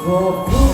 我不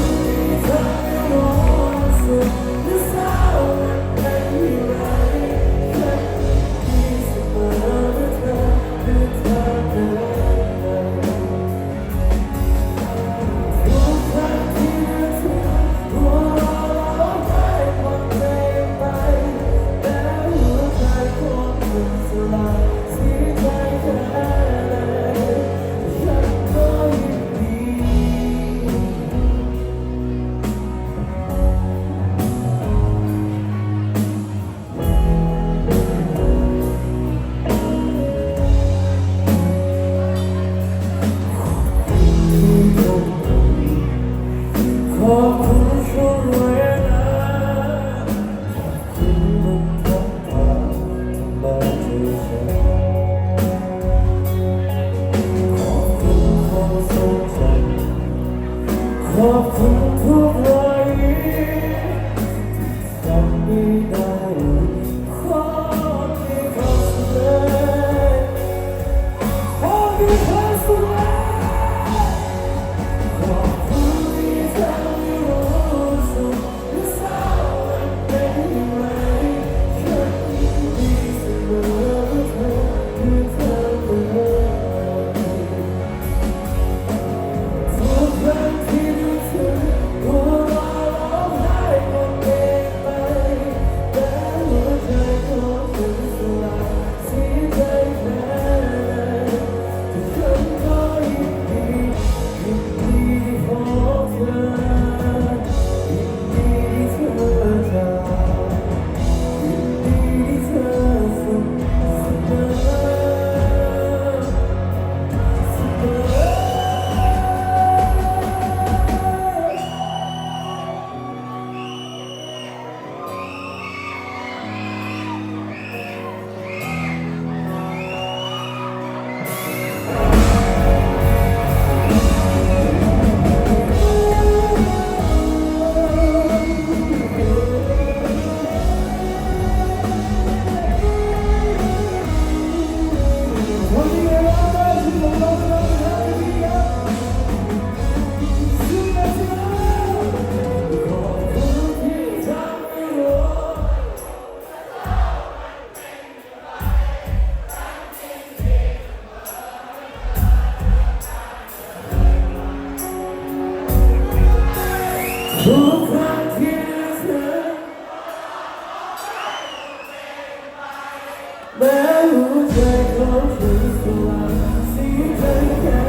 Don't lose the one, you.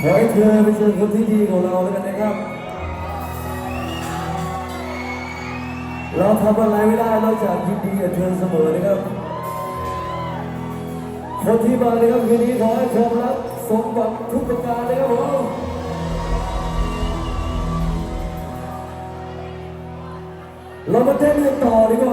ขอให้เธอเป็นส่คนที่ดีของเราแล้วกันนะครับ เราทำอะไรไม่ได้นอกจากยินดีกับเธอเสมอนะครับ คนที่มานะครับคืนนี้ขอให้ความรักสมหวังทุกประการเลยครับผมเรามาเต้นกันต่อดีกว่า